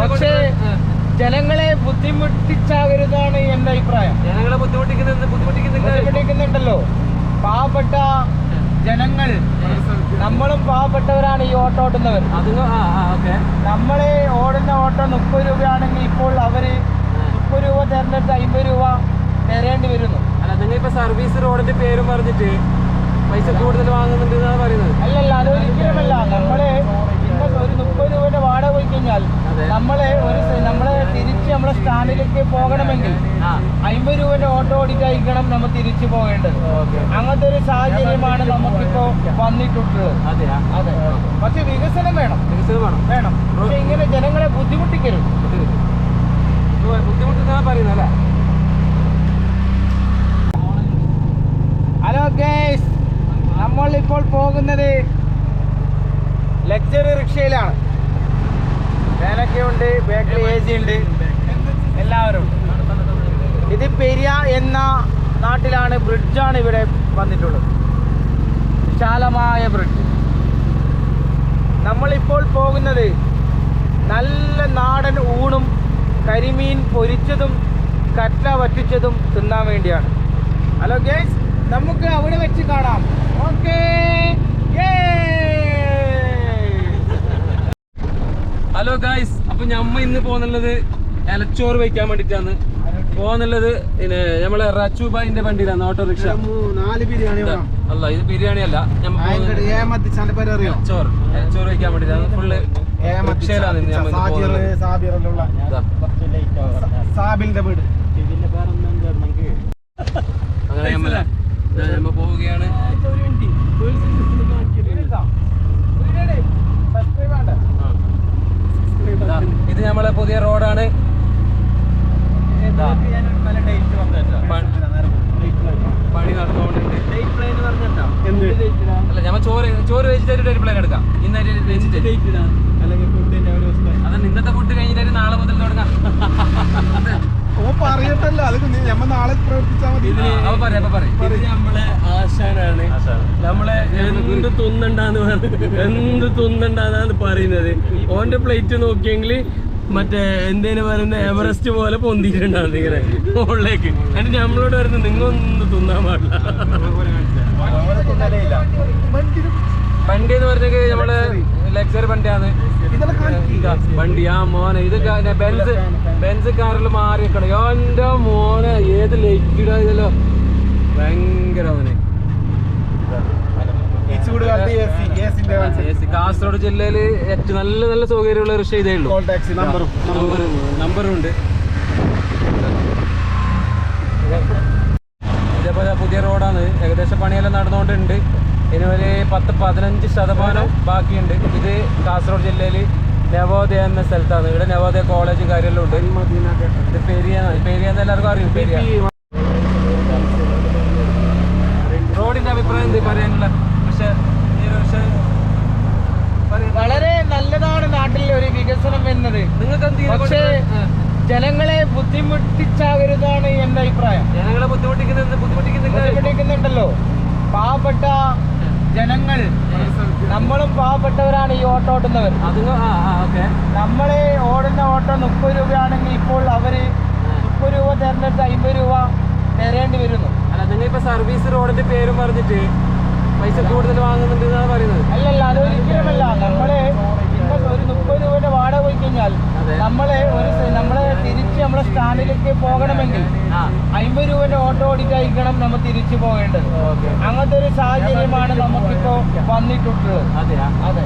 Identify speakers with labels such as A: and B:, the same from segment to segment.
A: പക്ഷേ ജനങ്ങളെ ബുദ്ധിമുട്ടിച്ചാകരുതാണ് എന്റെ അഭിപ്രായം.
B: ജനങ്ങളെ
A: ബുദ്ധിമുട്ടിക്കുന്നുണ്ടല്ലോ. പാവപ്പെട്ട ജനങ്ങൾ നമ്മളും പാവപ്പെട്ടവരാണ് ഈ ഓട്ടോ
B: ഓട്ടുന്നവർ.
A: നമ്മൾ ഓടുന്ന ഓട്ടോ മുപ്പത് രൂപയാണെങ്കിൽ ഇപ്പോൾ അവർ മുപ്പത് രൂപ തരേണ്ടത് അമ്പത് രൂപ തരേണ്ടി വരുന്നു.
B: അല്ല നിങ്ങൾ ഇപ്പൊ സർവീസ് റോഡിന്റെ പേരും പറഞ്ഞിട്ട് പൈസ കൂടുതൽ വാങ്ങുന്നുണ്ട് എന്നാണ് പറയുന്നത്.
A: അല്ലല്ല അത് ഒരിക്കലുമല്ല നമ്മൾ മുപ്പത് രൂപയുടെ വാടക പോയി കഴിഞ്ഞാൽ നമ്മളെ ഒരു നമ്മളെ തിരിച്ച് നമ്മളെ സ്റ്റാൻഡിലേക്ക് പോകണമെങ്കിൽ അമ്പത് രൂപയുടെ ഓട്ടോ ഓടിക്കായിരിക്കണം നമ്മൾ തിരിച്ചു പോകേണ്ടത്. അങ്ങനത്തെ ഒരു സാഹചര്യമാണ് നമുക്കിപ്പോ വന്നിട്ടുള്ളത്.
B: അതെ
A: അതെ. പക്ഷെ വികസനം വേണം.
B: വികസനം വേണം.
A: വേണം. പക്ഷെ ഇങ്ങനെ ജനങ്ങളെ ബുദ്ധിമുട്ടിക്കരുത്.
B: ബുദ്ധിമുട്ടെന്നാണ് പറയുന്നത് അല്ലേ?
A: ഹലോ ഗേസ് നമ്മൾ ഇപ്പോൾ പോകുന്നത് ലക്സറി റിക്ഷയിലാണ്. ഫാനൊക്കെ ഉണ്ട് ബാക്കിൽ എ സി ഉണ്ട്. എല്ലാവരും ഉണ്ട്. ഇത് പെരിയ എന്ന നാട്ടിലാണ് ബ്രിഡ്ജാണ് ഇവിടെ വന്നിട്ടുള്ളത്. വിശാലമായ ബ്രിഡ്ജ്. നമ്മളിപ്പോൾ പോകുന്നത് നല്ല നാടൻ ഊണും കരിമീൻ പൊരിച്ചതും കറ്റ വറ്റിച്ചതും തിന്നാൻ വേണ്ടിയാണ്. ഹലോ ഗേസ് നമുക്ക് അവിടെ വെച്ച് കാണാം. ഓക്കേ.
B: ഹലോ ഗായ്സ് അപ്പൊ ഞമ്മ ഇന്ന് പോകുന്നുള്ളത് ഇലച്ചോറ് വയ്ക്കാൻ വേണ്ടിട്ടാണ്. പോകുന്നുള്ളത് പിന്നെ നമ്മളെ റച്ചുബായിന്റെ വണ്ടിയിലാണ് ഓട്ടോറിക്ഷ
A: നാല് ബിരിയാണി.
B: അല്ല ഇത് ബിരിയാണി അല്ല ഇലച്ചോറ് ഇലച്ചോറ് വയ്ക്കാൻ വേണ്ടിട്ടാണ്. ഫുള്ള് റിക്ഷയിലാണ്
A: സാബിറിലുള്ള വീട്
B: അങ്ങനെ ഞമ്മ ഇതാ ഞമ്മ പോവുകയാണ് ആ. ഇതാ, ഇത് നമ്മളെ പുതിയ റോഡാണ് പ- പണി നടന്നുകൊണ്ടുണ്ട് അല്ല ഞമ്മ ചോറ് വെജിറ്റേറിയൻ വെച്ചിട്ട് ഒരു പ്ലാൻ എടുക്കാം ഇന്ന് അതാണ് അതല്ല ഇന്നത്തെ ഫുഡ് കഴിഞ്ഞിട്ട് നാളെ മുതൽ തുടങ്ങാം
A: പറയട്ടല്ല അത് ഞമ്മ നാളെ പ്രവർത്തിച്ചാൽ മതി
B: ആ, അപ്പൊ പറയാം അപ്പൊ പറയും
C: ഇത് നമ്മളെ ആശാനാണ് നമ്മളെ എന്ത് തുന്നണ്ടാന്ന് എന്ത് തിന്നണ്ടാന്നാണ് പറയുന്നത് ഓന്റെ പ്ലേറ്റ് നോക്കിയെങ്കിൽ മറ്റേ എന്തേലും പറയുന്ന എവറസ്റ്റ് പോലെ പൊന്തിയിട്ടുണ്ടാവും ഇങ്ങനെ മുകളിലേക്ക് എന്നിട്ട് നമ്മളോട് വരുന്നത് നിങ്ങൊന്നും തിന്നാൻ പാടില്ല
B: പറഞ്ഞെങ്കിൽ നമ്മൾ ലക്സറി വണ്ടിയാണ്. വണ്ടി. ആ മോനെ ഇത് ബെൻസ് ബെൻസ് കാറിൽ മാറി എന്റെ മോനെ ഏത് ലൈറ്റ് ഇതല്ലോ. ഭയങ്കര അവനെ. കാസർഗോഡ് ജില്ലയിൽ ഏറ്റവും നല്ല നല്ല സൗകര്യമുള്ള റിക്ഷ ഇതേ ഉള്ളൂ.
A: നമ്പറും
B: നമ്പറുണ്ട് ഇതേപോലെ പുതിയ റോഡാണ് ഏകദേശം പണിയെല്ലാം നടന്നുകൊണ്ടുണ്ട്. ഒരു പത്ത് പതിനഞ്ച് ശതമാനം ബാക്കിയുണ്ട്. ഇത് കാസർഗോഡ് ജില്ലയിൽ നവോദയ എന്ന സ്ഥലത്താണ്. ഇവിടെ നവോദയ കോളേജ് കാര്യമെല്ലാം ഉണ്ട്. ഇത് പെരിയ പെരിയ എന്ന് എല്ലാവർക്കും അറിയും പെരിയ. റോഡിന്റെ അഭിപ്രായം എന്ത് പറയാനുള്ള? പക്ഷെ
A: വളരെ നല്ലതാണ് നാട്ടിൽ ഒരു വികസനം എന്നത്.
B: നിങ്ങൾക്ക് എന്ത്
A: പക്ഷേ ജനങ്ങളെ ബുദ്ധിമുട്ടിച്ചാകരുതാണ് എന്റെ അഭിപ്രായം.
B: ജനങ്ങളെ
A: ബുദ്ധിമുട്ടിക്കുന്നുണ്ടല്ലോ. പാവപ്പെട്ട ജനങ്ങൾ നമ്മളും പാവപ്പെട്ടവരാണ് ഈ ഓട്ടോ
B: ഓട്ടുന്നവർ.
A: നമ്മൾ ഓടുന്ന ഓട്ടോ മുപ്പത് രൂപയാണെങ്കിൽ ഇപ്പോൾ അവർ മുപ്പത് രൂപ തിരഞ്ഞെടുത്ത് അമ്പത് രൂപ തരേണ്ടി വരുന്നു.
B: അല്ല നിങ്ങൾ ഇപ്പൊ സർവീസ് റോഡിന്റെ പേരും പറഞ്ഞിട്ട് പൈസ കൂടുതൽ വാങ്ങുന്നുണ്ട് എന്നാണ് പറയുന്നത്.
A: അല്ലല്ല അത് ഒരിക്കലുമല്ല നമ്മൾ ഇന്ന് ഒരു മുപ്പത് രൂപയുടെ വാടക പോയി കഴിഞ്ഞാൽ
B: അതെ.
A: നമ്മളെ ഒരു സ- നമ്മളെ തിരിച്ച് നമ്മളെ സ്റ്റാൻഡിലേക്ക് പോകണമെങ്കിൽ
B: ആ
A: അമ്പത് രൂപയുടെ ഓട്ടോ ഓടിച്ചായിരിക്കണം നമ്മൾ തിരിച്ചു പോകേണ്ടത്. അങ്ങനത്തെ ഒരു സാഹചര്യമാണ് നമുക്കിപ്പോ വന്നിട്ടുള്ളത്. അതെ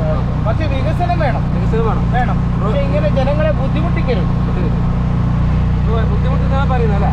A: പക്ഷെ വികസനം വേണം.
B: വികസനം വേണം.
A: വേണം. പക്ഷെ ഇങ്ങനെ ജനങ്ങളെ ബുദ്ധിമുട്ടിക്കരുത്.
B: ബുദ്ധിമുട്ടിക്കാൻ പറയുന്നല്ലേ